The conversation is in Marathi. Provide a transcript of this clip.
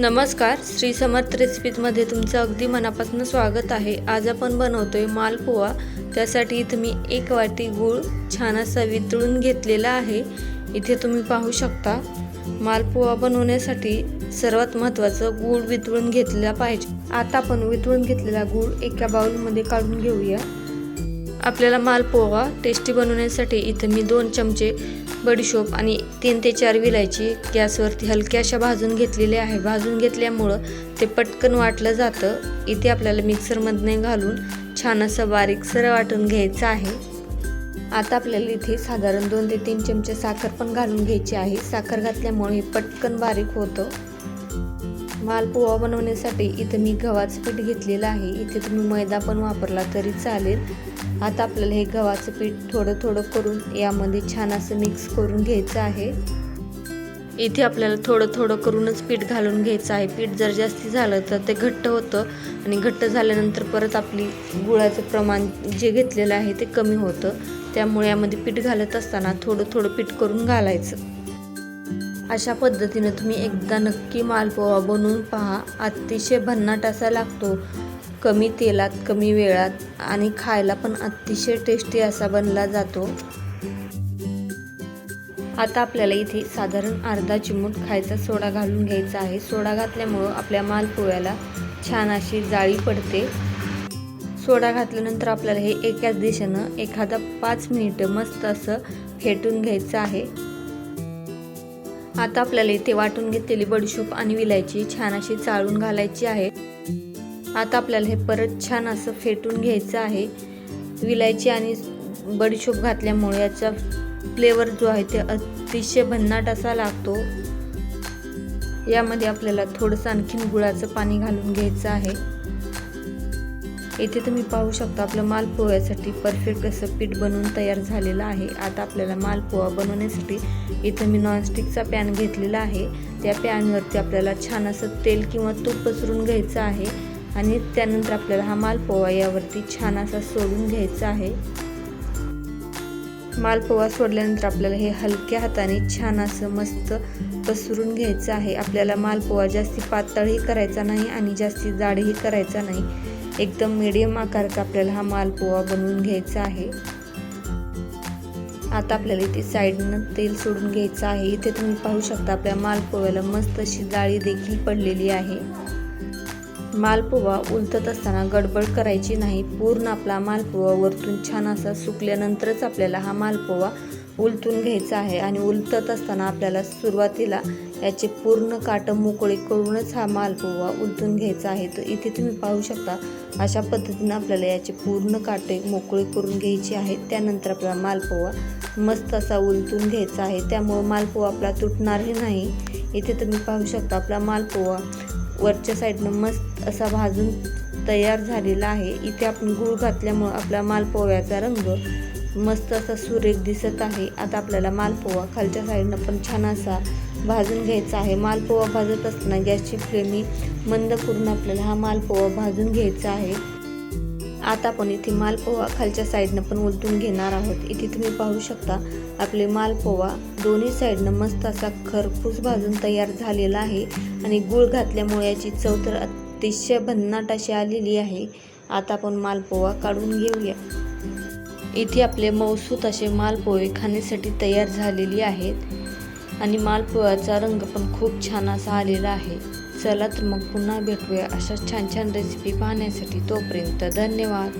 नमस्कार श्री समर्थ रेसिपीजमध्ये तुमचं अगदी मनापासून स्वागत आहे. आज आपण बनवतोय मालपोहा त्यासाठी इथं मी एक वाटी गूळ छान असा वितळून घेतलेला आहे. इथे तुम्ही पाहू शकता मालपोहा बनवण्यासाठी सर्वात महत्त्वाचं गूळ वितळून घेतलेला पाहिजे. आता आपण वितळून घेतलेला गूळ एका बाउलमध्ये काढून घेऊया. आपल्याला मालपोहा टेस्टी बनवण्यासाठी इथं मी दोन चमचे बडीशोप आणि तीन ते चार विलायची गॅसवरती हलक्या अशा भाजून घेतलेले आहे. भाजून घेतल्यामुळं ते पटकन वाटलं जातं. इथे आपल्याला मिक्सरमधने घालून छान असं बारीकसर वाटून घ्यायचं आहे. आता आपल्याला इथे साधारण दोन ते तीन चमचे साखर पण घालून घ्यायची आहे. साखर घातल्यामुळे हे पटकन बारीक होतं. मालपोहा बनवण्यासाठी इथं मी गव्हाचं पीठ घेतलेलं आहे. इथे तुम्ही मैदा पण वापरला तरी चालेल. आता आपल्याला हे गव्हाचं पीठ थोडं थोडं करून यामध्ये छान असं मिक्स करून घ्यायचं आहे. इथे आपल्याला थोडं थोडं करूनच पीठ घालून घ्यायचं आहे. पीठ जर जास्ती झालं तर ते घट्ट होतं आणि घट्ट झाल्यानंतर परत आपली गुळाचं प्रमाण जे घेतलेलं आहे ते कमी होतं. त्यामुळे यामध्ये पीठ घालत असताना थोडं थोडं पीठ करून घालायचं. अशा पद्धतीनं तुम्ही एकदा नक्की मालपोहा बनवून पहा. अतिशय भन्नाट असा लागतो. कमी तेलात कमी वेळात आणि खायला पण अतिशय टेस्टी असा बनला जातो. आता आपल्याला इथे साधारण अर्धा चिमूट खायचा सोडा घालून घ्यायचा आहे. सोडा घातल्यामुळं आपल्या मालपोळ्याला छान अशी जाळी पडते. सोडा घातल्यानंतर आपल्याला हे एकाच दिशेनं एखादा पाच मिनिटं मस्त असं फेटून घ्यायचं आहे. आता आपल्याला इथे वाटून घेतलेली बडशूप आणि विलायची छान अशी चाळून घालायची आहे. आता आपल्याला हे परत छान असं फेटून घ्यायचं आहे. विलायची आणि बडीशोप घातल्यामुळे याचा फ्लेवर जो आहे ते अतिशय भन्नाट असा लागतो. यामध्ये आपल्याला थोडंसं आणखीन गुळाचं पाणी घालून घ्यायचं आहे. इथे तुम्ही पाहू शकता आपलं मालपोह्यासाठी परफेक्ट असं पीठ बनवून तयार झालेलं आहे. आता आपल्याला मालपोहा बनवण्यासाठी इथं मी नॉनस्टिकचा पॅन घेतलेला आहे. त्या पॅनवरती आपल्याला छान असं तेल किंवा तूप पसरून घ्यायचं आहे. आणि त्यानंतर आपल्याला हा मालपोवा यावरती छान असा सोडून घ्यायचा आहे. मालपोवा सोडल्यानंतर आपल्याला हे हलक्या हाताने छान असं मस्त पसरून घ्यायचं आहे. आपल्याला मालपोवा जास्ती पातळही करायचा नाही आणि जास्ती जाडही करायचा नाही. एकदम मिडियम आकाराचा आपल्याला हा मालपोवा बनवून घ्यायचा आहे. आता आपल्याला इथे साईडनं तेल सोडून घ्यायचं आहे. इथे तुम्ही पाहू शकता आपल्या मालपोव्याला मस्त अशी जाळी देखील पडलेली आहे. मालपोहा उलथत असताना गडबड करायची नाही. पूर्ण आपला मालपोहा वरतून छान असा सुकल्यानंतरच आपल्याला हा मालपुवा उलटून घ्यायचा आहे आणि उलटत असताना आपल्याला सुरुवातीला याचे पूर्ण काटं मोकळे करूनच हा मालपोहा उलटून घ्यायचा आहे. तर इथे तुम्ही पाहू शकता अशा पद्धतीनं आपल्याला याचे पूर्ण काटे मोकळे करून घ्यायचे आहेत त्यानंतर आपला मालपोहा मस्त असा उलटून घ्यायचा आहे. त्यामुळं मालपोहा आपला तुटणारही नाही. इथे तुम्ही पाहू शकता आपला मालपोहा वरच्या साईडनं मस्त असा भाजून तयार झालेला आहे. इथे आपण गूळ घातल्यामुळं आपला मालपोव्याचा रंग मस्त असा सुरेख दिसत आहे. आता आपल्याला मालपोवा खालच्या साईडनं पण छान असा भाजून घ्यायचा आहे. मालपोवा भाजत असताना गॅसची फ्लेमी मंद करून आपल्याला हा मालपोवा भाजून घ्यायचा आहे. आता आपण इथे मालपोवा खालच्या साईडनं पण उलटून घेणार आहोत. इथे तुम्ही पाहू शकता आपले मालपोवा दोन्ही साईडनं मस्त असा खरपूस भाजून तयार झालेला आहे आणि गूळ घातल्यामुळे याची चव तर अतिशय भन्नाट अशी आलेली आहे. आता आपण मालपोवा काढून घेऊया. इथे आपले मौसूत असे मालपोहे खाण्यासाठी तयार झालेली आहेत आणि मालपोह्याचा रंग पण खूप छान असा आलेला आहे. चला तर मग पुन्हा भेटूया अशा छान छान रेसिपी पाहण्यासाठी तोपर्यंत धन्यवाद.